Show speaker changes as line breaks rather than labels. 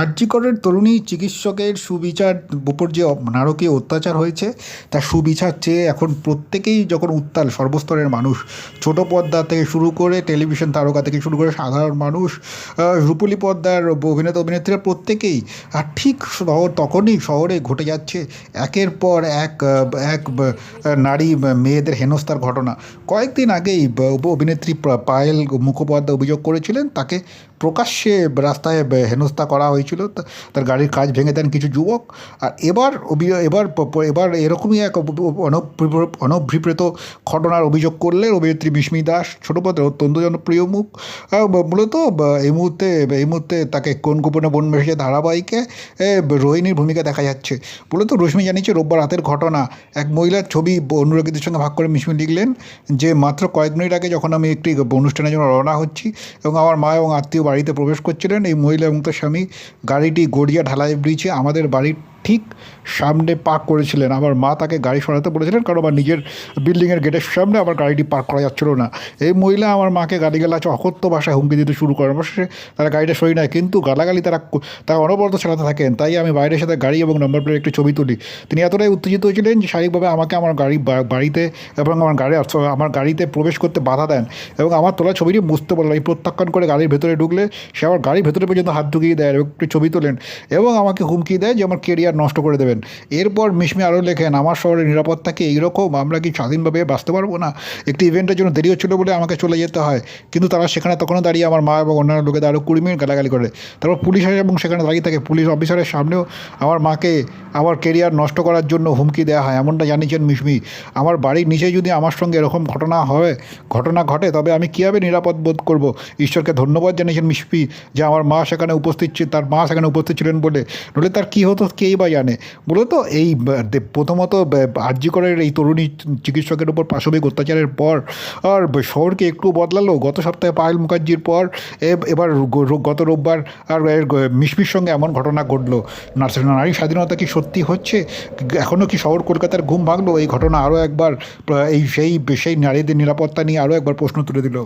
আরজিকরের তরুণী চিকিৎসকের সুবিচার উপর যে নারকীয় অত্যাচার হয়েছে, তার সুবিচার চেয়ে এখন প্রত্যেকেই যখন উত্তাল, সর্বস্তরের মানুষ। ছোট পর্দা থেকে শুরু করে টেলিভিশন তারকা থেকে শুরু করে সাধারণ মানুষ রূপলী পর্দার অভিনেতা, অভিনেত্রীরা প্রত্যেকেই, আর ঠিক শহর তখনই শহরে ঘটে যাচ্ছে একের পর এক এক নারী মেয়েদের হেনস্থার ঘটনা। কয়েকদিন আগেই অভিনেত্রী পায়েল মুখোপাধ্যায় অভিযোগ করেছিলেন, তাকে প্রকাশ্যে রাস্তায় হেনস্থা করা হয়েছিল। তার গাড়ির কাজ ভেঙে দেন কিছু যুবক। আর এবার এবার এবার এরকমই এক অনভিপ্রেত ঘটনার অভিযোগ করলেন অভিনেত্রী বিস্মি দাস, ছোটো পদে অত্যন্ত জনপ্রিয় মুখ। মূলত এই মুহূর্তে এই মুহূর্তে তাকে কোন গোপনে বন মেশে ধারাবাহিকে রোহিণীর ভূমিকা দেখা যাচ্ছে। মূলত রশ্মি জানিয়েছে, রোববার রাতের ঘটনা। এক মহিলার ছবি অনুরাগীদের সঙ্গে ভাগ করে মিশমি লিখলেন যে, মাত্র কয়েক মিনিট আগে যখন আমি একটি অনুষ্ঠানের জন্য রওনা হচ্ছি এবং আমার মা এবং আত্মীয় বাড়িতে প্রবেশ করছিলেন। এই মহিলা এবং তার স্বামী গাড়িটি গড়িয়া ঢালাই ব্রিজে আমাদের বাড়ির ঠিক সামনে পার্ক করেছিলেন। আমার মা তাকে গাড়ি সরাতে বলেছিলেন, কারণ আমার নিজের বিল্ডিংয়ের গেটের সামনে আমার গাড়িটি পার্ক করা যাচ্ছিল না। এই মহিলা আমার মাকে গালিগালাজ অকথ্য ভাষায় হুমকি দিতে শুরু করেন। অবশ্যই তারা গাড়িটা সই নেয় কিন্তু গালাগালি তারা তারা অনবরত চালাতে থাকেন। তাই আমি বাইরের সাথে গাড়ি এবং নম্বর প্লেটের একটি ছবি তুলি। তিনি এতটাই উত্তেজিত হয়েছিলেন যে শারীরিকভাবে আমাকে আমার গাড়ি বাড়িতে এবং আমার গাড়ি আমার গাড়িতে প্রবেশ করতে বাধা দেন এবং আমার তোলা ছবিটি বুঝতে পারলাম এই প্রত্যাখ্যান করে গাড়ির ভেতরে ঢুকলে সে আমার গাড়ির ভেতরে পর্যন্ত হাত ঢুকিয়ে দেয় এবং একটি ছবি তোলেন এবং আমাকে হুমকি দেয় যে আমার কেরিয়ার নষ্ট করে দেবেন। এরপর মিশমি আরও লেখেন, আমার শহরের নিরাপত্তা কি এইরকম? আমরা কি স্বাধীনভাবে বাঁচতে পারব না? একটি ইভেন্টের জন্য দেরি হচ্ছিল বলে আমাকে চলে যেতে হয়। কিন্তু তারা সেখানে তখনও দাঁড়িয়ে আমার মা এবং অন্যান্য লোকেদের আরও কুড়ি মিনিট গালাগালি করে। তারপর পুলিশ আসে এবং সেখানে দাঁড়িয়ে থাকে। পুলিশ অফিসারের সামনেও আমার মাকে আমার কেরিয়ার নষ্ট করার জন্য হুমকি দেওয়া হয়। এমনটা জানিয়েছেন মিশমি। আমার বাড়ির নিচে যদি আমার সঙ্গে এরকম ঘটনা হয়, ঘটনা ঘটে, তবে আমি কীভাবে নিরাপদ বোধ করব? ঈশ্বরকে ধন্যবাদ জানিয়েছেন মিশমি যে আমার মা সেখানে উপস্থিত তার মা সেখানে উপস্থিত ছিলেন বলে। নইলে তার কী হতো কেই বা জানে। মূলত এই প্রথমত আর্যিকরের এই তরুণী চিকিৎসকের উপর পাশবিক অত্যাচারের পর, আর শহরকে একটু বদলালো। গত সপ্তাহে পায়েল মুখার্জির পর এবার গত রোববার, আর মিশমির সঙ্গে এমন ঘটনা ঘটলো। নারী স্বাধীনতা কি সত্যি হচ্ছে? এখনও কি শহর কলকাতার ঘুম ভাঙলো? এই ঘটনা আরও একবার এই সেই সেই নারীদের নিরাপত্তা নিয়ে আরও একবার প্রশ্ন তুলে দিল।